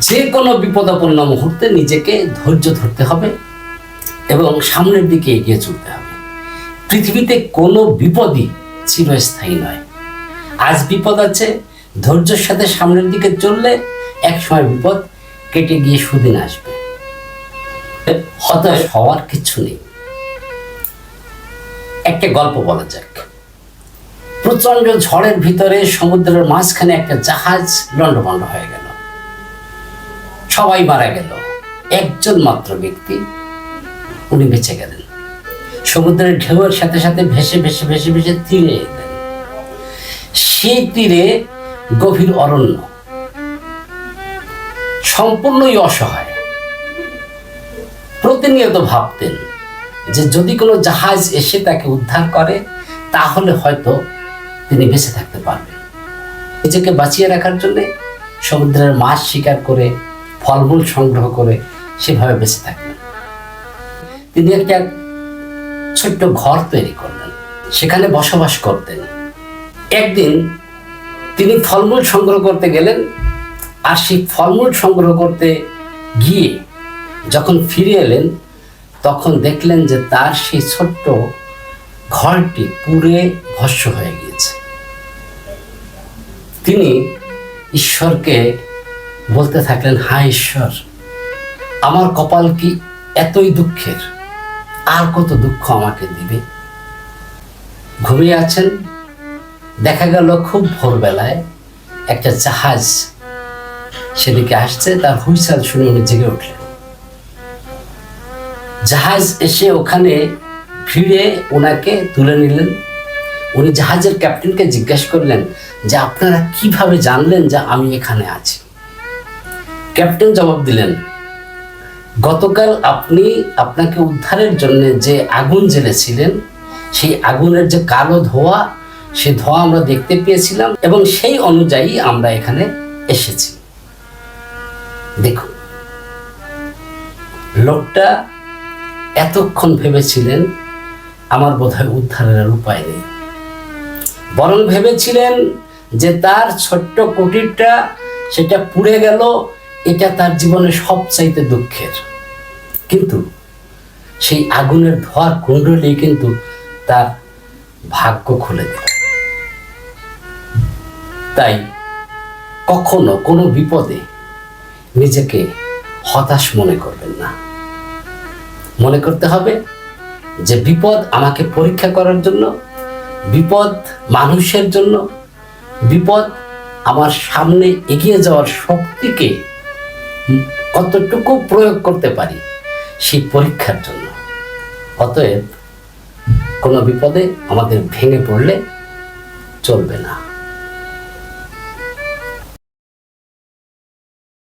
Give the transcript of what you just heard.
যে কোনো বিপদাপন্ন মুহূর্তে নিজেকে ধৈর্য ধরতে হবে এবং সামনের দিকে এগিয়ে চলতে হবে। পৃথিবীতে কোনো বিপদই চিরস্থায়ী নয়। আজ বিপদ আছে, ধৈর্যের সাথে সামনের দিকে চললে এক সময় বিপদ কেটে গিয়ে সুদিন আসবে। হতাশ হওয়ার কিছু নেই। একটা গল্প বলা যাক। প্রচণ্ড ঝড়ের ভিতরে সমুদ্রের মাঝখানে একটা জাহাজ লন্ডভন্ড হয়ে গেল। সবাই মারা গেল। একজন মাত্র ব্যক্তি, উনি বেঁচে গেলেন। সমুদ্রের ঢেউয়ের সাথে সাথে ভেসে ভেসে ভেসে ভেসে তীরে এলেন। সেই তীরে গভীর অরণ্য, সম্পূর্ণই অসহায়। প্রতিনিয়ত ভাবতেন যে যদি কোনো জাহাজ এসে তাকে উদ্ধার করে, তাহলে হয়তো তিনি বেঁচে থাকতে পারবেন। নিজেকে বাঁচিয়ে রাখার জন্যে সমুদ্রের মাছ শিকার করে ফলমূল সংগ্রহ করে সেভাবে বেঁচে থাকবেন তিনি একটা ছোট্ট ঘর তৈরি করলেন। সেখানে বসবাস করতেন। একদিন তিনি ফলমূল সংগ্রহ করতে গেলেন আর সেই ফলমূল সংগ্রহ করতে গিয়ে যখন ফিরে এলেন, তখন দেখলেন যে তার সেই ছোট্ট ঘরটি পুড়ে ভস্য হয়ে গিয়েছে। তিনি ঈশ্বরকে বলতে থাকলেন, হায় ঈশ্বর, আমার কপাল কি এতই দুঃখের? আর কত দুঃখ আমাকে দিবে? ঘুমিয়ে আছেন। দেখা গেল খুব ভোরবেলায় একটা জাহাজ সেদিকে আসছে, তার হুইসাল শুনে উনি জেগে উঠলেন। জাহাজ এসে ওখানে ভিড়ে ওনাকে তুলে নিলেন। উনি জাহাজের ক্যাপ্টেনকে জিজ্ঞেস করলেন যে, আপনারা কীভাবে জানলেন যে আমি এখানে আছি? ক্যাপ্টেন জবাব দিলেন, গতকাল আপনি আপনাকে উদ্ধারের জন্য যে আগুন জ্বেলেছিলেন, সেই আগুনের যে কালো ধোঁয়া, সে ধোঁয়া আমরা দেখতে পেয়েছিলাম এবং সেই অনুযায়ী আমরা এখানে এসেছি। দেখুন, লোকটা এতক্ষণ ভেবেছিলেন আমার বোধহয় উদ্ধারের উপায় নেই। বরং ভেবেছিলেন যে তার ছোট্ট কুটিরটা সেটা পুড়ে গেল এটা তার জীবনের সবচাইতে দুঃখের। কিন্তু সেই আগুনের ধোয়ার কুণ্ডলেই কিন্তু তার ভাগ্য খুলে দিল। তাই কখনো কোনো বিপদে নিজেকে হতাশ মনে করবেন না। মনে করতে হবে যে বিপদ আমাকে পরীক্ষা করার জন্য, বিপদ মানুষের জন্য, বিপদ আমার সামনে এগিয়ে যাওয়ার শক্তিকে কতটুকু প্রয়োগ করতে পারি সেই পরীক্ষার জন্য। অতএব কোনো বিপদে আমাদের ভেঙে পড়লে চলবে না।